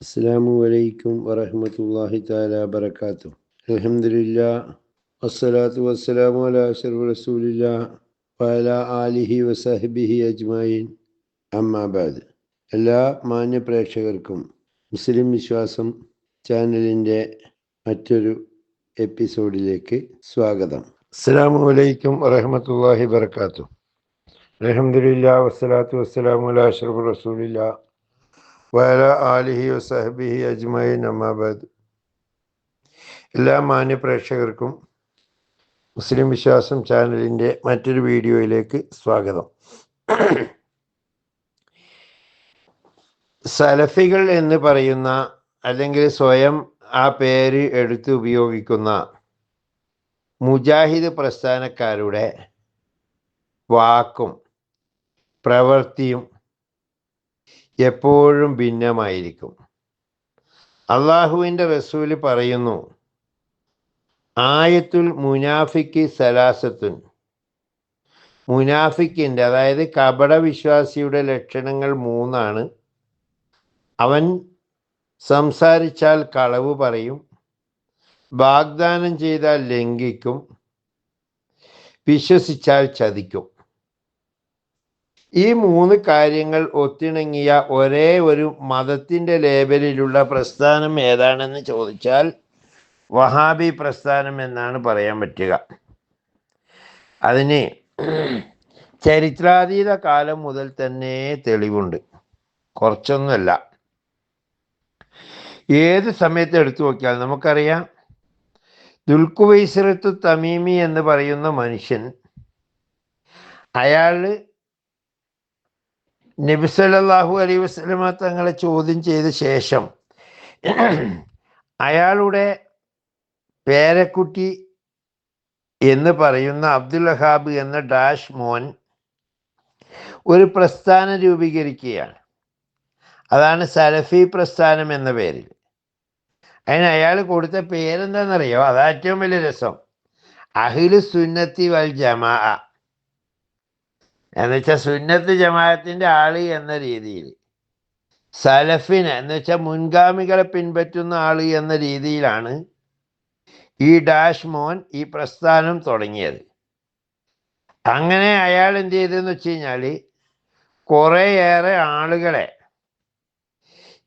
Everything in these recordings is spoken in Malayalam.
അസ്സാമു അലൈക്കും വറഹമത്തല്ലാഹി താല ബർക്കാത്തു അലഹമില്ല വസ്സലാത്തു വസ്സലാമു അല അഷറു റസൂലില്ല വല ആലിഹി വസഹബിഹി അജ്മായിൻ അമ്മാബാദ് എല്ലാ മാന്യ പ്രേക്ഷകർക്കും മുസ്ലിം വിശ്വാസം ചാനലിന്റെ മറ്റൊരു എപ്പിസോഡിലേക്ക് സ്വാഗതം. അസ്സാമു അലൈക്കും വറഹമത്തല്ലാഹി ബർക്കാത്തു അലഹമില്ല വസ്സലാത്തു വസ്സലാമു അല അഷറു റസൂലില്ല വല ആലിഹി വസഹബിഹി അജ്മയി നമാബാദ് എല്ലാ മാന്യ പ്രേക്ഷകർക്കും മുസ്ലിം വിശ്വാസം ചാനലിന്റെ മറ്റൊരു വീഡിയോയിലേക്ക് സ്വാഗതം. സലഫികൾ എന്ന് പറയുന്ന അല്ലെങ്കിൽ സ്വയം ആ പേര് എടുത്ത് ഉപയോഗിക്കുന്ന മുജാഹിദ് പ്രസ്ഥാനക്കാരുടെ വാക്കും പ്രവൃത്തിയും എപ്പോഴും ഭിന്നമായിരിക്കും. അള്ളാഹുവിന്റെ റസൂൽ പറയുന്നു ആയത്തുൽ മുനാഫിക്ക് സലാസത്തുൻ. മുനാഫിക്കിന്റെ അതായത് കപട വിശ്വാസിയുടെ ലക്ഷണങ്ങൾ മൂന്നാണ്. അവൻ സംസാരിച്ചാൽ കളവ് പറയും വാഗ്ദാനം ചെയ്താൽ ലംഘിക്കും വിശ്വസിച്ചാൽ ചതിക്കും. ഈ മൂന്ന് കാര്യങ്ങൾ ഒത്തിണങ്ങിയ ഒരേ ഒരു മതത്തിന്റെ ലേബലിലുള്ള പ്രസ്ഥാനം ഏതാണെന്ന് ചോദിച്ചാൽ വഹാബി പ്രസ്ഥാനം എന്നാണ് പറയാൻ പറ്റുക. അതിന് ചരിത്രാതീത കാലം മുതൽ തന്നെ തെളിവുണ്ട്. കുറച്ചൊന്നുമല്ല. ഏത് സമയത്ത് എടുത്തു നോക്കിയാൽ നമുക്കറിയാം. ദുൽഖുവൈസറത്ത് തമീമി എന്ന് പറയുന്ന മനുഷ്യൻ അയാൾ നബി സല്ലല്ലാഹു അലൈഹി വസല്ലമ തങ്ങളെ ചോദ്യം ചെയ്ത ശേഷം അയാളുടെ പേരക്കുട്ടി എന്ന് പറയുന്ന അബ്ദുൽ വഹാബ് എന്ന ഡാഷ് മോൻ ഒരു പ്രസ്ഥാനം രൂപീകരിക്കുകയാണ്. അതാണ് സലഫി പ്രസ്ഥാനം എന്ന പേരിൽ. അതിന് അയാൾ കൊടുത്ത പേരെന്താണെന്നറിയോ? അതാ ഏറ്റവും വലിയ രസം. അഹിലു സുന്നത്തി വൽ ജമാ എന്ന് വെച്ചാൽ സുന്നത്ത് ജമാഅത്തിന്റെ ആൾ എന്ന രീതിയിൽ. സലഫിന് എന്ന് വെച്ചാൽ മുൻഗാമികളെ പിൻപറ്റുന്ന ആൾ എന്ന രീതിയിലാണ് ഈ ഡാഷ് മോൻ ഈ പ്രസ്ഥാനം തുടങ്ങിയത്. അങ്ങനെ അയാൾ എന്ത് ചെയ്തെന്ന് വെച്ച് കഴിഞ്ഞാൽ കുറേയേറെ ആളുകളെ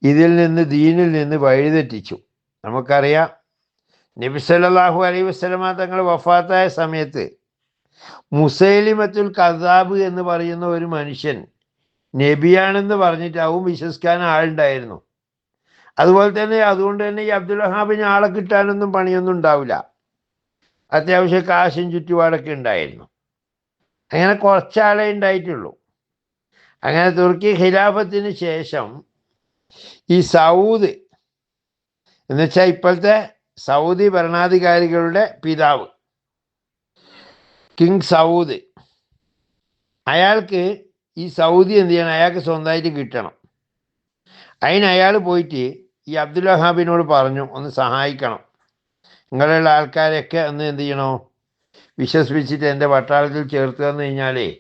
ഇതിൽ നിന്ന് ദീനിൽ നിന്ന് വഴിതെറ്റിച്ചു. നമുക്കറിയാം നബി സല്ലല്ലാഹു അലൈഹി വസല്ലമ തങ്ങൾ വഫാത്തായ സമയത്ത് മുസൈലിമത്തുൽ കസാബ് എന്ന് പറയുന്ന ഒരു മനുഷ്യൻ നബിയാണെന്ന് പറഞ്ഞിട്ട് അവൻ വിശ്വസിക്കാൻ ആളുണ്ടായിരുന്നു. അതുപോലെ തന്നെ അതുകൊണ്ട് തന്നെ ഈ അബ്ദുൽ വഹാബിന് ആളെ കിട്ടാനൊന്നും പണിയൊന്നും ഉണ്ടാവില്ല. അത്യാവശ്യം കാശും ചുറ്റുപാടൊക്കെ ഉണ്ടായിരുന്നു. അങ്ങനെ കുറച്ചാളെ ഉണ്ടായിട്ടുള്ളൂ. അങ്ങനെ തുർക്കി ഖിലാഫത്തിന് ശേഷം ഈ സൗദ് എന്നുവെച്ചാൽ ഇപ്പോഴത്തെ സൗദി ഭരണാധികാരികളുടെ പിതാവ്. King Saud. അയാൾക്ക് ഈ സൗദി എന്ത് ചെയ്യണം? അയാൾക്ക് സ്വന്തമായിട്ട് കിട്ടണം. അതിന് അയാൾ പോയിട്ട് ഈ അബ്ദുൽ വഹാബിനോട് പറഞ്ഞു ഒന്ന് സഹായിക്കണം. നിങ്ങളുള്ള ആൾക്കാരെയൊക്കെ ഒന്ന് എന്ത് ചെയ്യണോ? വിശ്വസിപ്പിച്ചിട്ട് എന്റെ പട്ടാളത്തിൽ ചേർത്ത് തന്നു കഴിഞ്ഞാലേ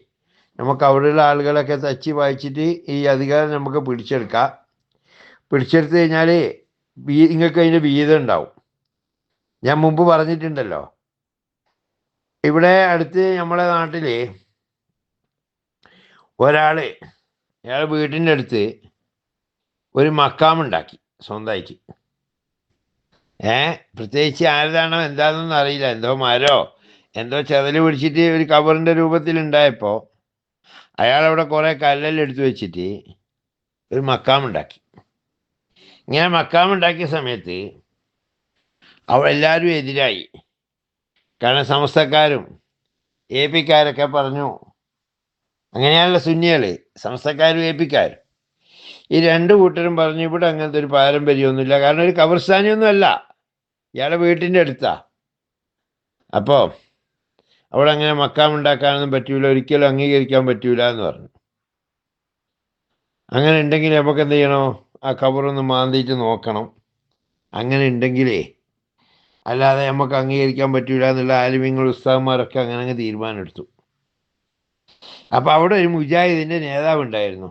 നമുക്ക് അവിടെയുള്ള ആളുകളൊക്കെ തച്ചി വായിച്ചിട്ട് ഈ അധികാരം നമുക്ക് പിടിച്ചെടുക്കാം. പിടിച്ചെടുത്ത് കഴിഞ്ഞാൽ നിങ്ങൾക്ക് അതിന്റെ വീതം ഉണ്ടാവും. ഞാൻ മുമ്പ് പറഞ്ഞിട്ടുണ്ടല്ലോ ഇവിടെ അടുത്ത് നമ്മളെ നാട്ടിൽ ഒരാൾ അയാൾ വീട്ടിന്റെ അടുത്ത് ഒരു മക്കാമുണ്ടാക്കി സ്വന്തമായിട്ട്. ഏ? പ്രത്യേകിച്ച് ആരതാണോ എന്താണെന്നൊന്നും അറിയില്ല. എന്തോ മരോ എന്തോ ചെതൽ പിടിച്ചിട്ട് ഒരു കവറിന്റെ രൂപത്തിലുണ്ടായപ്പോൾ അയാൾ അവിടെ കുറേ കല്ലെല്ലാം എടുത്തു വെച്ചിട്ട് ഒരു മക്കാമുണ്ടാക്കി ഇങ്ങനെ മക്കാമുണ്ടാക്കിയ സമയത്ത് അവ എല്ലാവരും എതിരായി. കാരണം സമസ്തക്കാരും എ പിക്കാരൊക്കെ പറഞ്ഞു അങ്ങനെയാണല്ലോ സുന്നികൾ സമസ്തക്കാരും എ പിക്കാരും ഈ രണ്ട് കൂട്ടരും പറഞ്ഞു ഇവിടെ അങ്ങനത്തെ ഒരു പാരമ്പര്യമൊന്നുമില്ല കാരണം ഒരു കബർസ്ഥാനിയൊന്നും അല്ല ഇയാളെ വീട്ടിന്റെ അടുത്താ. അപ്പോൾ അവിടെ അങ്ങനെ മക്കാമുണ്ടാക്കാനൊന്നും പറ്റൂല ഒരിക്കലും അംഗീകരിക്കാൻ പറ്റൂല എന്ന് പറഞ്ഞു. അങ്ങനെ ഉണ്ടെങ്കിൽ നമുക്ക് എന്ത് ചെയ്യണോ? ആ കബറൊന്ന് മാന്തിയിട്ട് നോക്കണം. അങ്ങനെ ഉണ്ടെങ്കിലേ അല്ലാതെ നമുക്ക് അംഗീകരിക്കാൻ പറ്റൂല എന്നുള്ള ആലിമ്യങ്ങൾ ഉസ്താവന്മാരൊക്കെ അങ്ങനെ അങ്ങ് തീരുമാനമെടുത്തു. അപ്പോൾ അവിടെ ഒരു മുജാഹിദിന്റെ നേതാവ് ഉണ്ടായിരുന്നു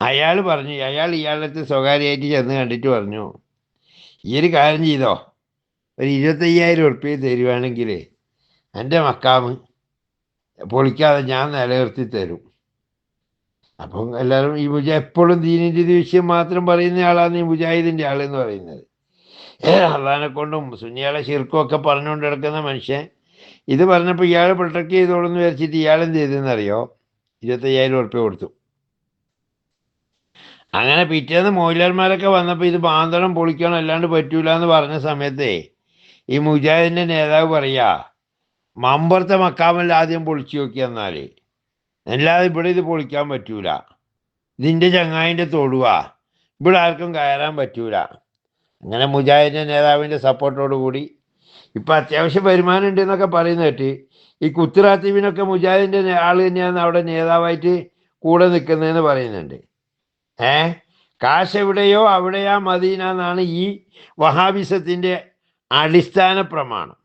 അയാൾ പറഞ്ഞു അയാൾ ഇയാളുടെ സ്വകാര്യമായിട്ട് ചെന്ന് കണ്ടിട്ട് പറഞ്ഞു ഈ ഒരു കാര്യം ചെയ്തോ? ഒരു ഇരുപത്തയ്യായിരം ഉറുപ്പ്യ തരുവാണെങ്കിൽ എന്റെ മക്കാമ് പൊളിക്കാതെ ഞാൻ നിലനിർത്തി തരും. അപ്പം എല്ലാവരും ഈ മുജാ എപ്പോഴും ദീനിന്റെ വിഷയം മാത്രം പറയുന്ന ആളാണ് ഈ മുജാഹിദിന്റെ ആളെന്ന് പറയുന്നത്. അള്ളഹാനെ കൊണ്ടും സുന്നിയാളെ ശിർക്കും ഒക്കെ പറഞ്ഞുകൊണ്ട് കിടക്കുന്ന മനുഷ്യൻ. ഇത് പറഞ്ഞപ്പോൾ ഇയാൾ പ്രൊട്ടക്ട് ചെയ്തോളെന്ന് വിചാരിച്ചിട്ട് ഇയാൾ എന്ത് ചെയ്തെന്നറിയോ ഇരുപത്തയ്യായിരം ഉറുപ്പ്യ കൊടുത്തു. അങ്ങനെ പിറ്റേന്ന് മോയിലർമാരൊക്കെ വന്നപ്പോൾ ഇത് ബാന്തണം പൊളിക്കണം അല്ലാണ്ട് പറ്റൂല എന്ന് പറഞ്ഞ സമയത്തേ ഈ മുജാഹിദിന്റെ നേതാവ് പറയാ മമ്പറത്തെ മക്കാമല്ല ആദ്യം പൊളിച്ചു നോക്കി എന്നാൽ അല്ലാതെ ഇവിടെ ഇത് പൊളിക്കാൻ പറ്റൂല. ഇതിന്റെ ചങ്ങായിന്റെ തൊടുവാ. ഇവിടെ ആർക്കും കയറാൻ പറ്റൂല. അങ്ങനെ മുജാഹിദിന്റെ നേതാവിന്റെ സപ്പോർട്ടോടുകൂടി ഇപ്പം അത്യാവശ്യം വരുമാനം ഉണ്ട് എന്നൊക്കെ പറയുന്ന കേട്ടി ഈ കുത്തിറാത്തീവിനൊക്കെ മുജാഹിദിന്റെ ആൾ തന്നെയാണ് അവിടെ നേതാവായിട്ട് കൂടെ നിൽക്കുന്നതെന്ന് പറയുന്നുണ്ട്. ഏ? കാശ് എവിടെയോ അവിടെയാ മദീന എന്നാണ് ഈ വഹാബിസത്തിന്റെ അടിസ്ഥാന പ്രമാണം.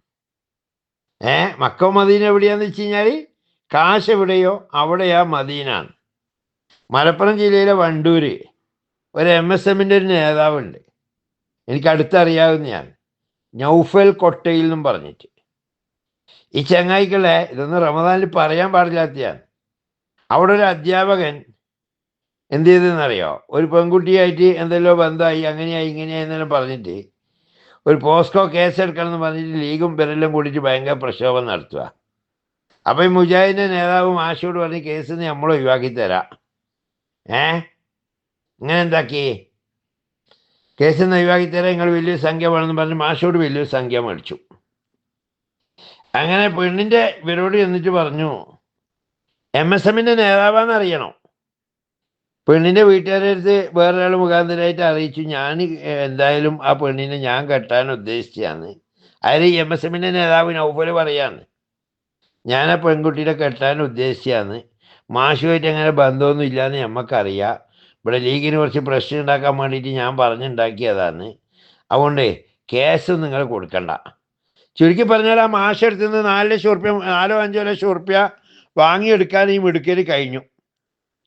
ഏ? മക്ക മദീന എവിടെയാന്ന് വെച്ച് കഴിഞ്ഞാൽ കാശ് എവിടെയോ അവിടെയാ മദീന മലപ്പുറം ജില്ലയിലെ വണ്ടൂര്. ഒരു എം എസ് എമ്മിന്റെ ഒരു നേതാവുണ്ട്. എനിക്ക് അടുത്തറിയാവുന്നതാണ് നൗഫൽ കൊട്ടയിൽ നിന്നും പറഞ്ഞിട്ട്. ഈ ചങ്ങായിക്കളെ ഇതൊന്നും റമദാനിൽ പറയാൻ പാടില്ലാത്തതാണ് അവിടെ ഒരു അധ്യാപകൻ എന്ത് ചെയ്തെന്നറിയോ ഒരു പെൺകുട്ടിയായിട്ട് എന്തെല്ലോ ബന്ധമായി അങ്ങനെയായി ഇങ്ങനെയായി എന്നെല്ലാം പറഞ്ഞിട്ട് ഒരു പോസ്കോ കേസ് എടുക്കണം എന്ന് പറഞ്ഞിട്ട് ലീഗും പെരെല്ലാം കൂടിയിട്ട് ഭയങ്കര പ്രക്ഷോഭം നടത്തുക അപ്പം ഈ മുജാഹിദിന്റെ നേതാവും ആശയോട് പറഞ്ഞ് കേസ് നമ്മൾ ഒഴിവാക്കി തരാം. ഏ? ഇങ്ങനെ എന്താക്കി? കേസ് ഒഴിവാക്കി തരാൻ നിങ്ങൾ വലിയൊരു സംഖ്യ വേണമെന്ന് പറഞ്ഞ് മാഷോട് വലിയൊരു സംഖ്യ മേടിച്ചു. അങ്ങനെ പെണ്ണിന്റെ ഇവരോട് എന്നിട്ട് പറഞ്ഞു എം എസ് എമ്മിന്റെ നേതാവാന്ന് അറിയണോ? പെണ്ണിന്റെ വീട്ടുകാരുടെ അടുത്ത് വേറൊരാൾ മുഖാന്തരമായിട്ട് അറിയിച്ചു ഞാൻ എന്തായാലും ആ പെണ്ണിനെ ഞാൻ കെട്ടാൻ ഉദ്ദേശിച്ചാണ് അതിൽ എം എസ് എമ്മിന്റെ നേതാവ് നൗഫൽ പറയാണ് ഞാൻ ആ പെൺകുട്ടിയുടെ കെട്ടാൻ ഉദ്ദേശിച്ചാണ് മാഷുമായിട്ട് അങ്ങനെ ബന്ധമൊന്നും ഇല്ലയെന്ന് ഞമ്മക്കറിയാം. ഇവിടെ ലീഗിന് കുറച്ച് പ്രശ്നം ഉണ്ടാക്കാൻ വേണ്ടിയിട്ട് ഞാൻ പറഞ്ഞുണ്ടാക്കിയതാണ്. അതുകൊണ്ട് കേസ് നിങ്ങൾ കൊടുക്കണ്ട. ചുരുക്കി പറഞ്ഞാൽ ആ മാഷ് എടുത്തു നിന്ന് നാല് ലക്ഷം ഉറുപ്യ നാലോ അഞ്ചോ ലക്ഷം ഉറുപ്യ വാങ്ങിയെടുക്കാൻ ഈ മിടുക്കൽ കഴിഞ്ഞു.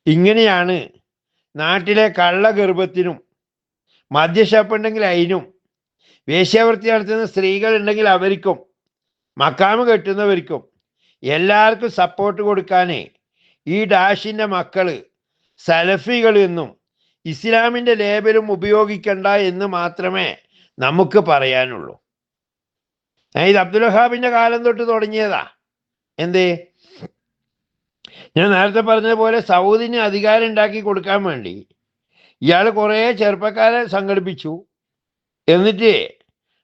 ഇങ്ങനെയാണ് നാട്ടിലെ കള്ളഗർഭത്തിനും മദ്യഷാപ്പുണ്ടെങ്കിൽ അതിനും വേശ്യാവൃത്തി നടത്തുന്ന സ്ത്രീകൾ ഉണ്ടെങ്കിൽ അവർക്കും മക്കാമ് കെട്ടുന്നവർക്കും എല്ലാവർക്കും സപ്പോർട്ട് കൊടുക്കാനേ ഈ ഡാഷിന്റെ മക്കൾ സലഫികൾ എന്നും ഇസ്ലാമിന്റെ ലേബലും ഉപയോഗിക്കണ്ട എന്ന് മാത്രമേ നമുക്ക് പറയാനുള്ളൂ. ഇത് അബ്ദുൽ വഹാബിന്റെ കാലം തൊട്ട് തുടങ്ങിയതാ. എന്തേ? ഞാൻ നേരത്തെ പറഞ്ഞതുപോലെ സൗദിന് അധികാരം ഉണ്ടാക്കി കൊടുക്കാൻ വേണ്ടി ഇയാൾ കുറേ ചെറുപ്പക്കാരെ സംഘടിപ്പിച്ചു. എന്നിട്ട്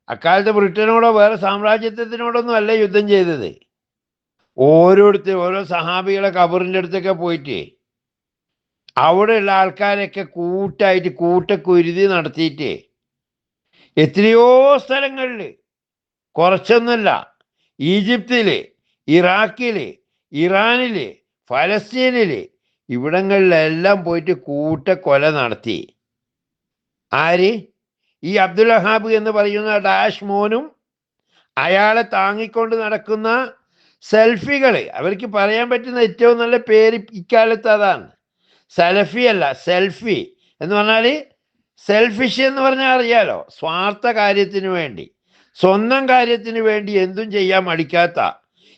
അക്കാലത്ത് ബ്രിട്ടനോടോ വേറെ സാമ്രാജ്യത്വത്തിനോടൊന്നും അല്ല യുദ്ധം ചെയ്തത്. ഓരോരുത്തർ ഓരോ സഹാബികളെ കബറിന്റെ അടുത്തൊക്കെ പോയിട്ട് അവിടെയുള്ള ആൾക്കാരൊക്കെ കൂട്ടായിട്ട് കൂട്ടക്കുരുതി നടത്തിയിട്ട്. എത്രയോ സ്ഥലങ്ങളിൽ കുറച്ചൊന്നുമല്ല ഈജിപ്തിൽ ഇറാഖിൽ ഇറാനിൽ ഫലസ്തീനിൽ ഇവിടങ്ങളിലെല്ലാം പോയിട്ട് കൂട്ടക്കൊല നടത്തി. ആര്? ഈ അബ്ദുൽ അഹാബ് എന്ന് പറയുന്ന ഡാഷ് മോനും അയാളെ താങ്ങിക്കൊണ്ട് നടക്കുന്ന സെൽഫികൾ അവർക്ക് പറയാൻ പറ്റുന്ന ഏറ്റവും നല്ല പേര് ഇക്കാലത്ത് അതാണ്. സെൽഫി അല്ല സെൽഫി. എന്ന് പറഞ്ഞാൽ സെൽഫിഷ് എന്ന് പറഞ്ഞാൽ അറിയാലോ സ്വാർത്ഥ കാര്യത്തിന് വേണ്ടി. സ്വന്തം കാര്യത്തിന് വേണ്ടി എന്തും ചെയ്യാൻ മടിക്കാത്ത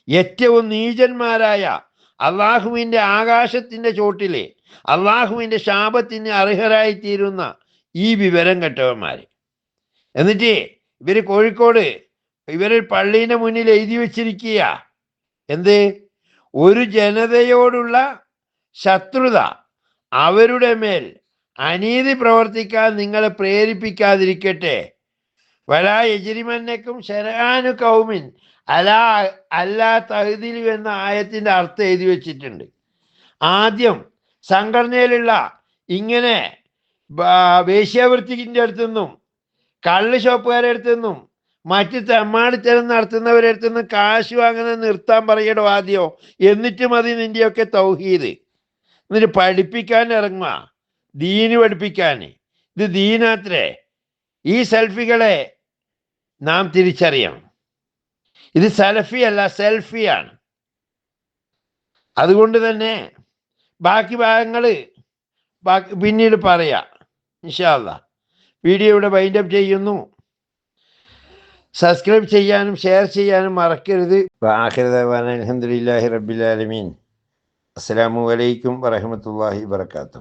ഏറ്റവും നീചന്മാരായ അള്ളാഹുവിന്റെ ആകാശത്തിന്റെ ചോട്ടിലെ അള്ളാഹുവിന്റെ ശാപത്തിന് അർഹരായിത്തീരുന്ന ഈ വിവരം കെട്ടവന്മാർ എന്നിട്ട് ഇവർ കോഴിക്കോട് ഇവർ പള്ളീന്റെ മുന്നിൽ എഴുതി വച്ചിരിക്കുക എന്ത്? ഒരു ജനതയോടുള്ള ശത്രുത അവരുടെ മേൽ അനീതി പ്രവർത്തിക്കാൻ നിങ്ങളെ പ്രേരിപ്പിക്കാതിരിക്കട്ടെ. വലാ യജിരിമന്നക്കും ശരാനു കൗമിൻ അലാ അല്ലാ തഹദിലു എന്ന ആയത്തിന്റെ അർത്ഥം എഴുതി വെച്ചിട്ടുണ്ട്. ആദ്യം സംഘടനയിലുള്ള ഇങ്ങനെ വേശ്യാവൃത്തിന്റെ അടുത്തുനിന്നും കള്ള് ഷോപ്പുകാരുടെ അടുത്തുനിന്നും മറ്റ് തെമ്മാടിത്തരം നടത്തുന്നവരുടെ അടുത്തുനിന്ന് കാശ് വാങ്ങുന്നത് നിർത്താൻ പറയടോ ആദ്യോ എന്നിട്ട് മതി നിന്റെയൊക്കെ തൗഹീദ്. എന്നിട്ട് പഠിപ്പിക്കാൻ ഇറങ്ങുക ദീന് പഠിപ്പിക്കാൻ. ഇത് ദീനാത്രേ. ഈ സെൽഫികളെ നാം തിരിച്ചറിയണം. ഇത് സെൽഫി അല്ല സെൽഫിയാണ്. അതുകൊണ്ട് തന്നെ ബാക്കി ഭാഗങ്ങൾ ബാക്കി പിന്നീട് പറയാം. ഇൻഷാല്ല വീഡിയോ ഇവിടെ വൈൻഡപ്പ് ചെയ്യുന്നു. സബ്സ്ക്രൈബ് ചെയ്യാനും ഷെയർ ചെയ്യാനും മറക്കരുത്. അലഹദില്ലാഹി റബ്ബിലാലമീൻ അസ്സാം വലൈക്കും വരഹമത്തല്ലാഹി വർക്കാത്തു